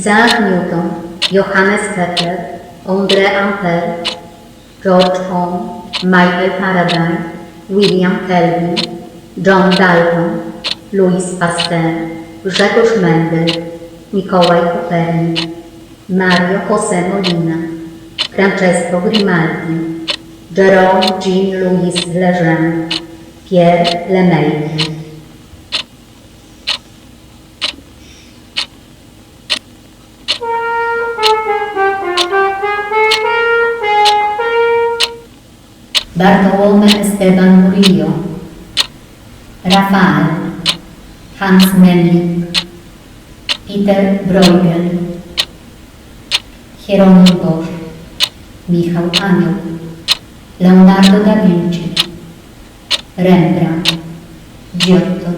Isaac Newton, Johannes Kepler, André Ampère, George Ohm, Michael Faraday, William Kelvin, John Dalton, Louis Pasteur, Grzegorz Mendel, Mikołaj Kopernik, Mario José Molina, Francesco Grimaldi, Jerome Jean-Louis Lejeune, Pierre Lemaitre. Bartolomé Esteban Murillo, Rafael, Hans Memling, Peter Bruegel, Hieronim Bosch, Michał Anioł, Leonardo da Vinci, Rembrandt, Giotto.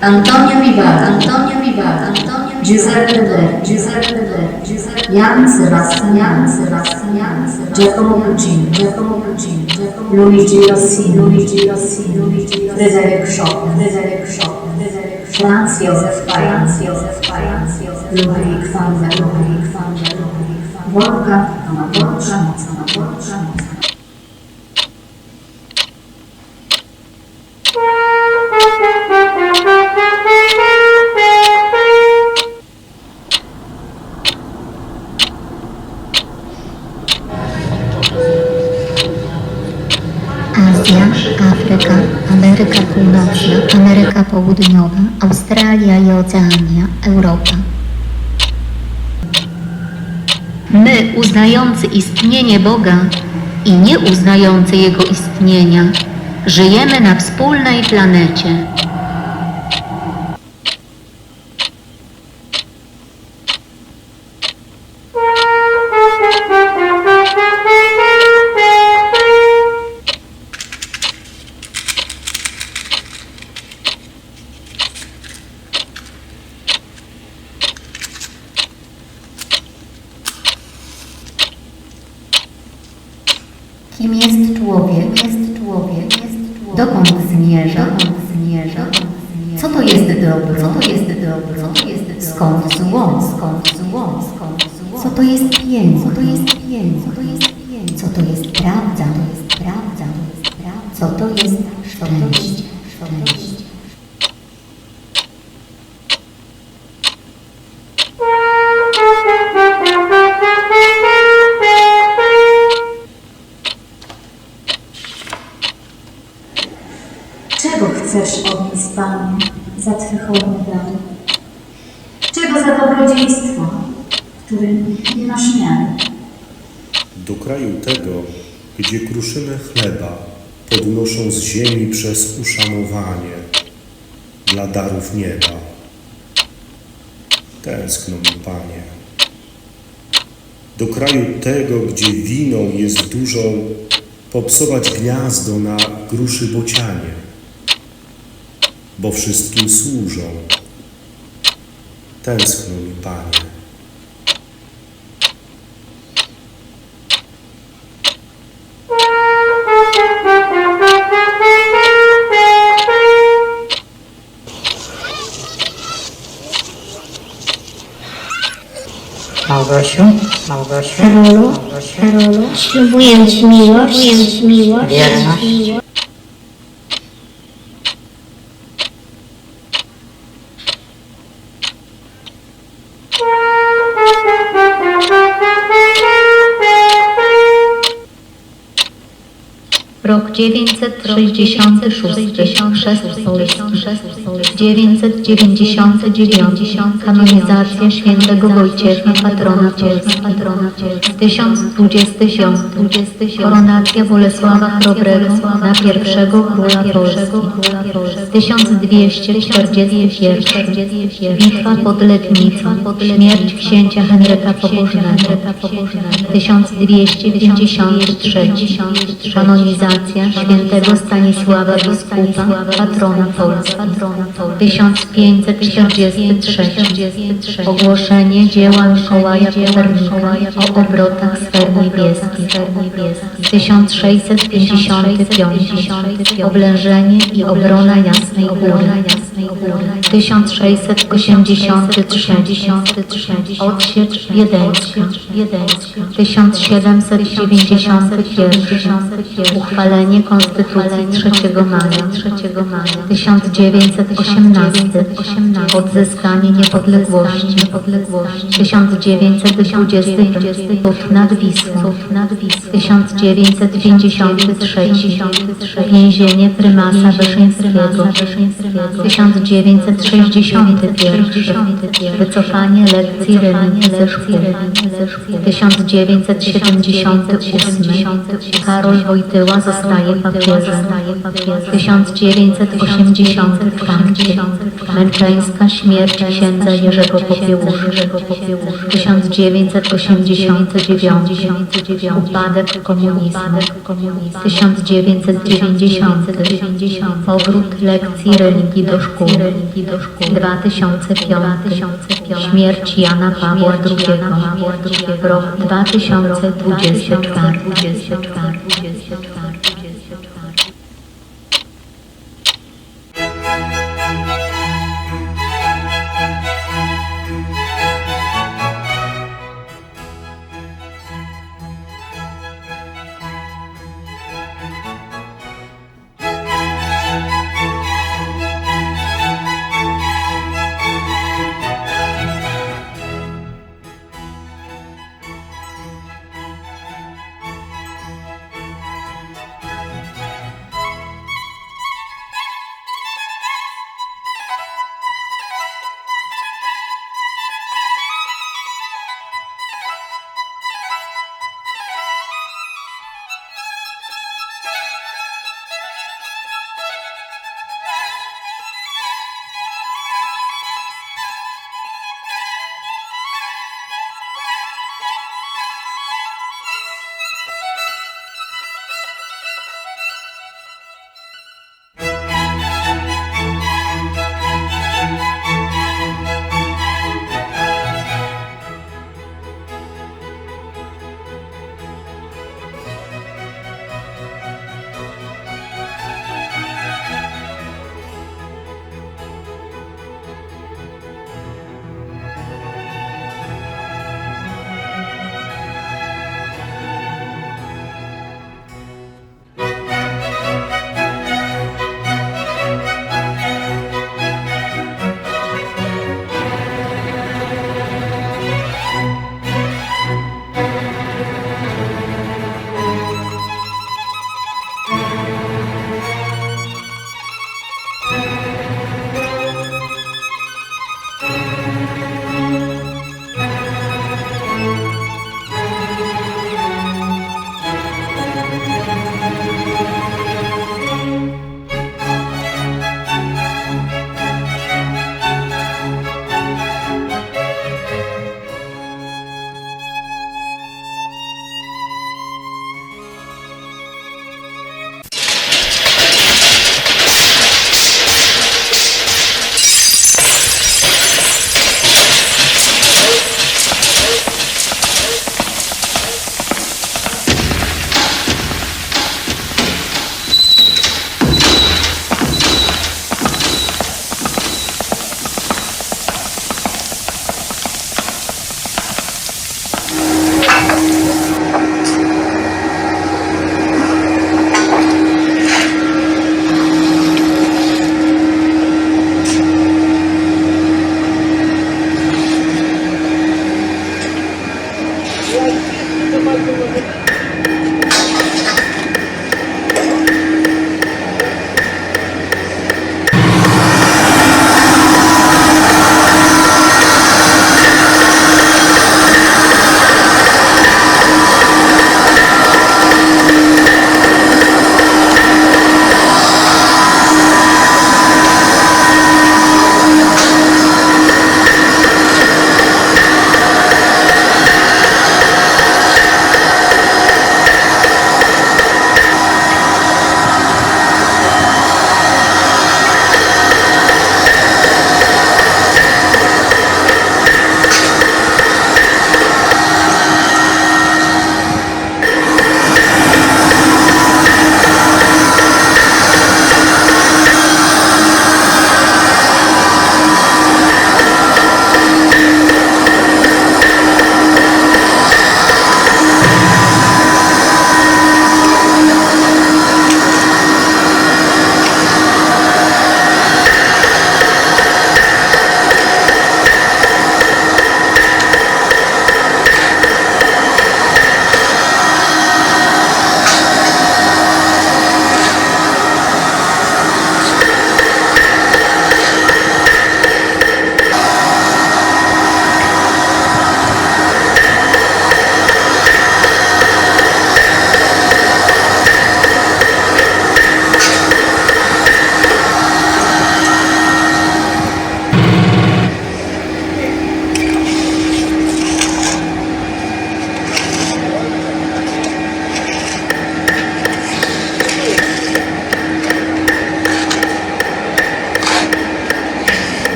Antonio Vivaldi, Antonio Vivaldi, Antonio Giuseppe, Giuseppe, Giuseppe, Gian Sebastian, Sebastian, Giacomo Puccini, Giacomo Puccini, Giacomo Luigi Rossi, Luigi Rossi, Luigi Frederick Shaw, Frederick Shaw, Franz Josef Franz Josef Franz Josef Ludwig van der Ludwig van der Ludwig van der Wolfgang, Wolfgang, Wolfgang, Północna, Ameryka Południowa, Australia i Oceania, Europa. My, uznający istnienie Boga i nie uznający Jego istnienia, żyjemy na wspólnej planecie. Co to jest szczęście? Szczęście. Czego chcesz od nas, Panie, za Twe hojne dary? Czego za dobrodziejstwo, którym nie masz miary? do kraju tego, gdzie kruszymy chleba, podnoszą z ziemi przez uszanowanie dla darów nieba. Tęskno mi, Panie. Do kraju tego, gdzie winą jest dużą, popsować gniazdo na gruszy bocianie, bo wszystkim służą. Tęskno mi, Panie. Małgosiu, Małgosiu, Karolu, Karolu, ślubuję Ci miłość, ślubuję Ci miłość, Wierność. Rok 966, chrzest polski, 999, kanonizacja świętego Wojciecha, patrona Polski, 1025, koronacja Bolesława Chrobrego na pierwszego króla Polski, 1241, bitwa pod Letnicą, śmierć księcia Henryka Pobożnego, 1253, kanonizacja świętego Stanisława Biskupa, patrona Polski, 1543 Ogłoszenie dzieła Mikołaja Kopernika o obrotach sfer niebieskich. 1655 Oblężenie i obrona Jasnej Góry. 1683 Odsiecz Wiedeńska. 1791 Uchwalenie Konstytucji 3 maja 1918 Odzyskanie niepodległości. 1920 Cud nad Wisłą. 1953 Więzienie prymasa Wyszyńskiego. 1961 Wycofanie lekcji religii ze szkół 1978 Karol Wojtyła zostaje papieżem. 1984 Męczeńska śmierć księdza Jerzego Popiełusza 1989 Upadek komunizmu. 1990 Powrót lekcji religii do szkół. 2005 Śmierć Jana Pawła II Rok 2024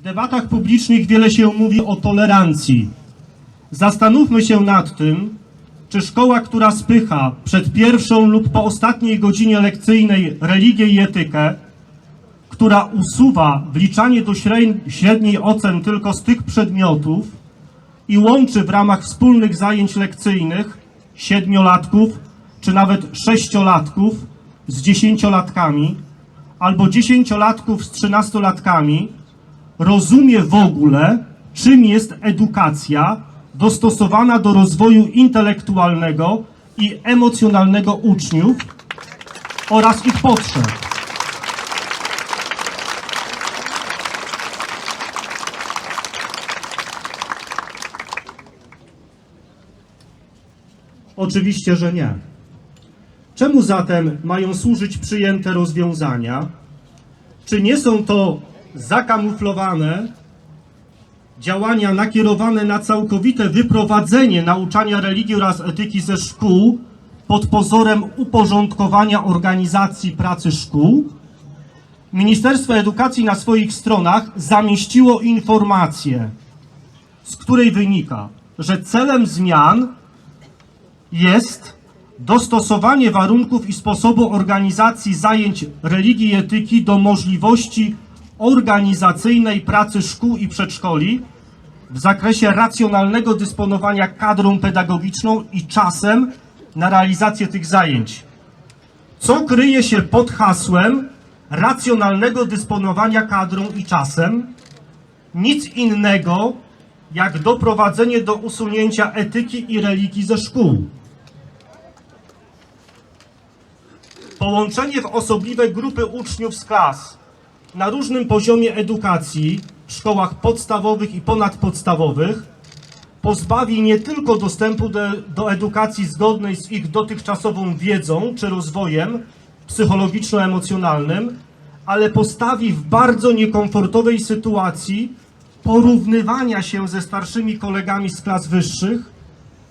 W debatach publicznych wiele się mówi o tolerancji. Zastanówmy się nad tym, czy szkoła, która spycha przed pierwszą lub po ostatniej godzinie lekcyjnej religię i etykę, która usuwa wliczanie do średniej, ocen tylko z tych przedmiotów i łączy w ramach wspólnych zajęć lekcyjnych siedmiolatków czy nawet sześciolatków z dziesięciolatkami albo dziesięciolatków z trzynastolatkami, rozumie w ogóle, czym jest edukacja dostosowana do rozwoju intelektualnego i emocjonalnego uczniów oraz ich potrzeb. Oczywiście, że nie. Czemu zatem mają służyć przyjęte rozwiązania? Czy nie są to zakamuflowane działania nakierowane na całkowite wyprowadzenie nauczania religii oraz etyki ze szkół pod pozorem uporządkowania organizacji pracy szkół? Ministerstwo Edukacji na swoich stronach zamieściło informację, z której wynika, że celem zmian jest dostosowanie warunków i sposobu organizacji zajęć religii i etyki do możliwości organizacyjnej pracy szkół i przedszkoli w zakresie racjonalnego dysponowania kadrą pedagogiczną i czasem na realizację tych zajęć. Co kryje się pod hasłem racjonalnego dysponowania kadrą i czasem? Nic innego jak doprowadzenie do usunięcia etyki i religii ze szkół. Połączenie w osobliwe grupy uczniów z klas na różnym poziomie edukacji w szkołach podstawowych i ponadpodstawowych pozbawi nie tylko dostępu do, do edukacji zgodnej z ich dotychczasową wiedzą czy rozwojem psychologiczno-emocjonalnym, ale postawi w bardzo niekomfortowej sytuacji porównywania się ze starszymi kolegami z klas wyższych,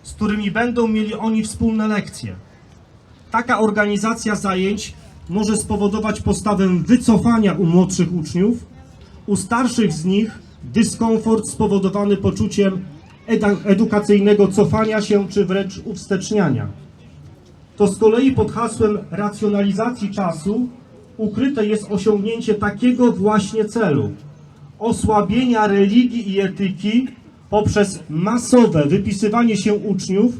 z którymi będą mieli oni wspólne lekcje. Taka organizacja zajęć może spowodować postawę wycofania u młodszych uczniów, u starszych z nich dyskomfort spowodowany poczuciem edukacyjnego cofania się czy wręcz uwsteczniania. To z kolei pod hasłem racjonalizacji czasu ukryte jest osiągnięcie takiego właśnie celu osłabienia religii i etyki poprzez masowe wypisywanie się uczniów,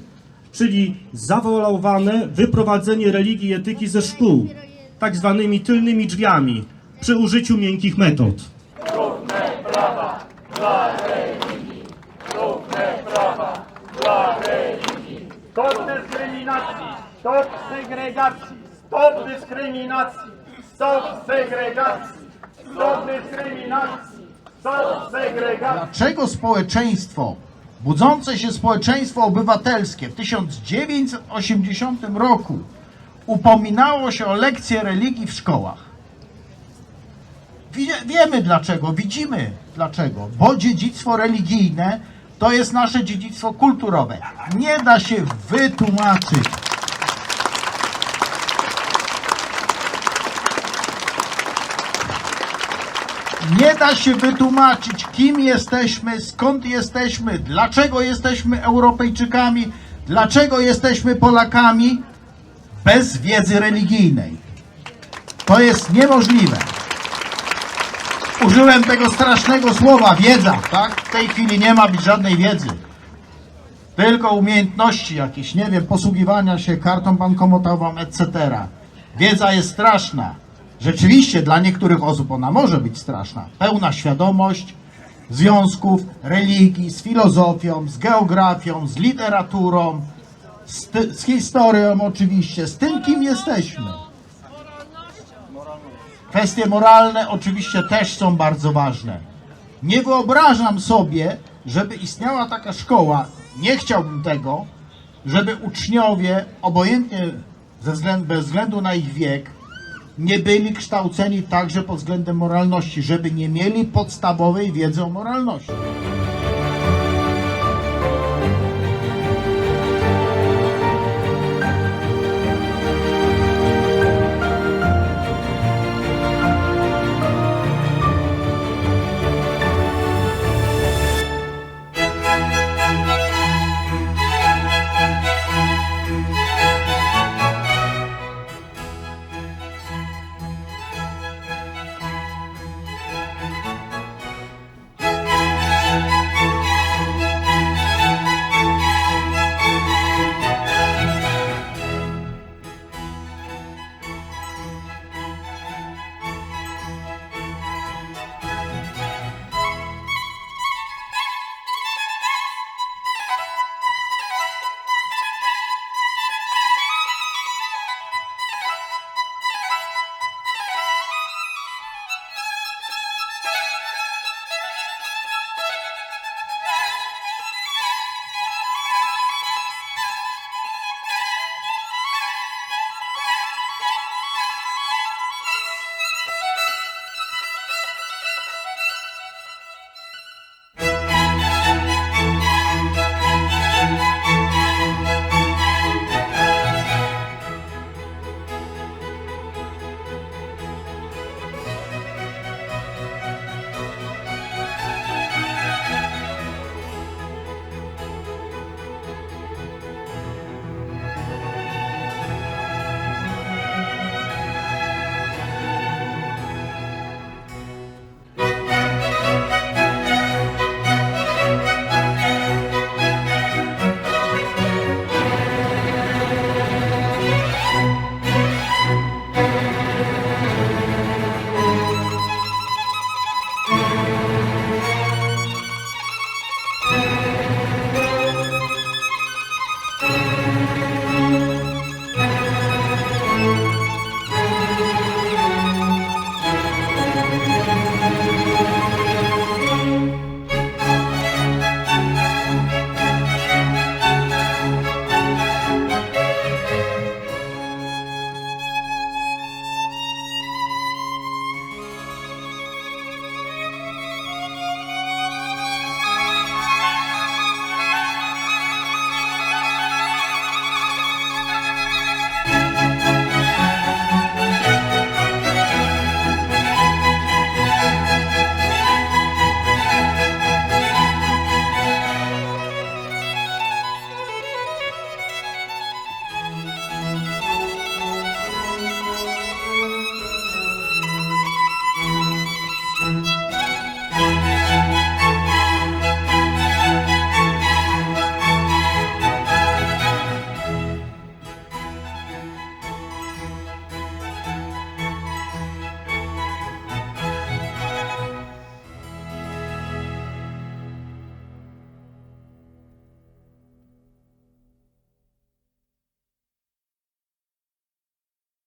czyli zawoalowane wyprowadzenie religii i etyki ze szkół, tak zwanymi tylnymi drzwiami, przy użyciu miękkich metod. Stop dyskryminacji! Stop segregacji! Stop dyskryminacji! Stop segregacji! Stop dyskryminacji! Stop segregacji! Dlaczego społeczeństwo, budzące się społeczeństwo obywatelskie w 1980 roku upominało się o lekcje religii w szkołach? Wie, wiemy dlaczego, widzimy dlaczego. Bo dziedzictwo religijne to jest nasze dziedzictwo kulturowe. Nie da się wytłumaczyć. Nie da się wytłumaczyć, kim jesteśmy, skąd jesteśmy, dlaczego jesteśmy Europejczykami, dlaczego jesteśmy Polakami bez wiedzy religijnej. To jest niemożliwe. Użyłem tego strasznego słowa wiedza, tak? W tej chwili nie ma być żadnej wiedzy. Tylko umiejętności jakieś, nie wiem, posługiwania się kartą bankomatową, etc. Wiedza jest straszna. Rzeczywiście dla niektórych osób ona może być straszna. Pełna świadomość związków religii z filozofią, z geografią, z literaturą, z, ty- z historią oczywiście, z tym kim jesteśmy. Kwestie moralne oczywiście też są bardzo ważne. Nie wyobrażam sobie, żeby istniała taka szkoła, nie chciałbym tego, żeby uczniowie, obojętnie ze względu, bez względu na ich wiek, nie byli kształceni także pod względem moralności, żeby nie mieli podstawowej wiedzy o moralności.